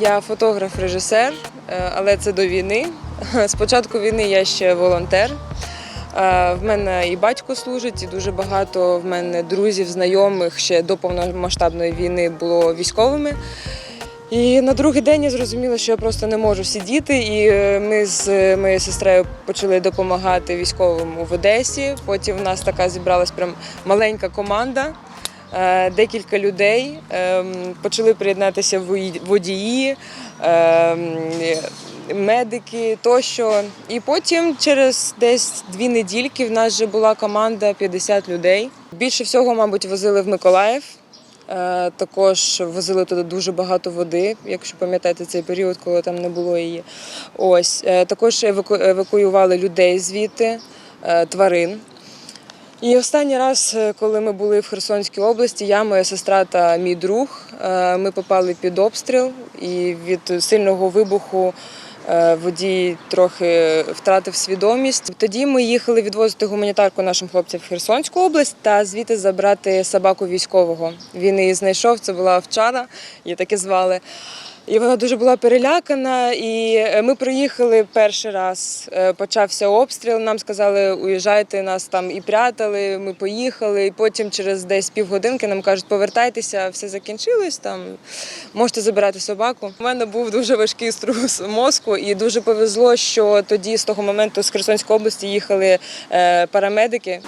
Я фотограф-режисер, е, але це до війни. З початку війни я ще волонтер. Е, В мене і батько служить, і дуже багато в мене друзів, знайомих ще до повномасштабної війни було військовими. І на другий день я зрозуміла, що я просто не можу сидіти. І е, ми з моєю сестрою почали допомагати військовим в Одесі. Потім в нас така зібралась прям маленька команда. Е, Декілька людей ем, почали приєднатися водії, ем, медики тощо. І потім, через десь дві недільки, в нас вже була команда 50 людей. Більше всього, мабуть, возили в Миколаїв. Е, Також возили туди дуже багато води, якщо пам'ятаєте цей період, коли там не було її. Ось Е, також еваку- евакуювали людей звідти, тварин. І останній раз, е, коли ми були в Херсонській області, я, моя сестра та мій друг, е, ми попали під обстріл, і від сильного вибуху е, водій трохи втратив свідомість. Тоді ми їхали відвозити гуманітарку нашим хлопцям в Херсонську область та звідти забрати собаку військового. Він її знайшов. Це була овчара, її так і звали. І вона дуже була перелякана. І е, ми приїхали перший раз. е, Почався обстріл. Нам сказали, уїжджайте, нас там і прятали. Ми поїхали. І потім, через десь півгодинки, нам кажуть, повертайтеся, все закінчилось. Там можете забирати собаку. У мене був дуже важкий струс мозку, і дуже повезло, що тоді з того моменту з Херсонської області їхали е, парамедики.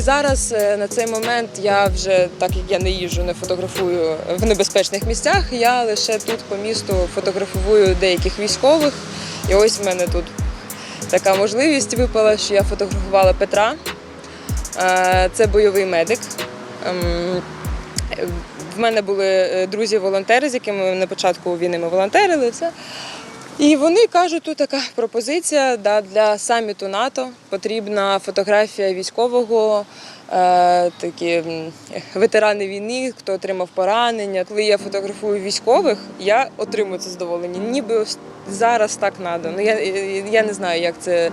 І зараз е, на цей момент я вже, так як я не їжджу, не фотографую в небезпечних місцях, я лише тут по місту фотографую деяких військових. І ось в мене тут така можливість випала, що я фотографувала Петра. Е, Це бойовий медик. Ем, В мене були е, друзі-волонтери, з якими на початку війни ми волонтерили. Все. І вони кажуть, тут така пропозиція да, для саміту НАТО потрібна фотографія військового, е, такі ветерани війни, хто отримав поранення. Коли я фотографую військових, я отримую це задоволення. Ніби зараз так треба. Ну я, я не знаю, як це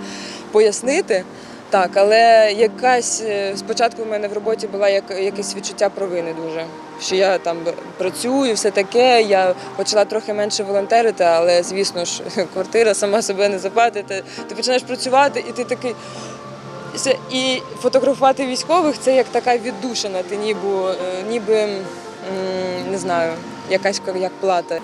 пояснити. Так, але якась е, спочатку в мене в роботі була як якесь відчуття провини дуже. Що я там працюю, все таке. Я почала трохи менше волонтерити, але звісно ж, квартира сама себе не заплатить. Ти, починаєш працювати, і ти такий. І фотографувати військових це як така віддушина. Ти ніби, е, ніби не знаю, якась як плата.